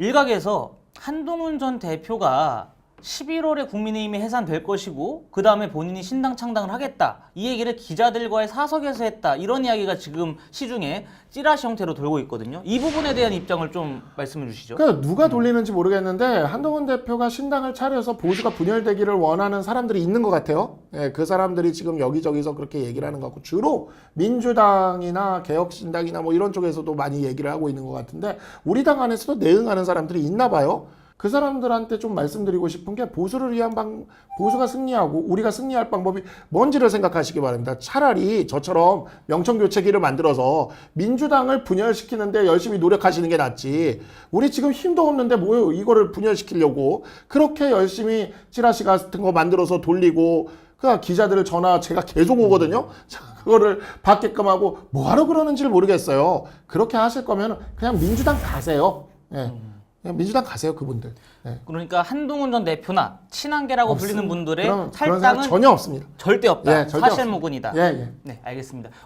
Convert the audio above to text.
일각에서 한동훈 전 대표가 11월에 국민의힘이 해산될 것이고 그 다음에 본인이 신당 창당을 하겠다 이 얘기를 기자들과의 사석에서 했다 이런 이야기가 지금 시중에 찌라시 형태로 돌고 있거든요. 이 부분에 대한 입장을 좀 말씀해 주시죠. 그러니까 누가 돌리는지 모르겠는데 한동훈 대표가 신당을 차려서 보수가 분열되기를 원하는 사람들이 있는 것 같아요. 예, 그 사람들이 지금 여기저기서 그렇게 얘기를 하는 것 같고 주로 민주당이나 개혁신당이나 뭐 이런 쪽에서도 많이 얘기를 하고 있는 것 같은데 우리 당 안에서도 내응하는 사람들이 있나 봐요. 그 사람들한테 좀 말씀드리고 싶은 게 보수를 위한 방 보수가 승리하고 우리가 승리할 방법이 뭔지를 생각하시기 바랍니다. 차라리 저처럼 명청 교체기를 만들어서 민주당을 분열시키는데 열심히 노력하시는 게 낫지. 우리 지금 힘도 없는데 뭐 이거를 분열시키려고 그렇게 열심히 찌라시 같은 거 만들어서 돌리고 그 기자들을 전화 제가 계속 오거든요. 자, 그거를 받게끔 하고 뭐하러 그러는지를 모르겠어요. 그렇게 하실 거면 그냥 민주당 가세요. 예. 민주당 가세요 그분들. 예. 그러니까 한동훈 전 대표나 친한계라고 불리는 분들의 그런, 탈당은 전혀 없습니다. 절대 없다. 예, 절대 사실무근이다. 예, 예. 네, 알겠습니다.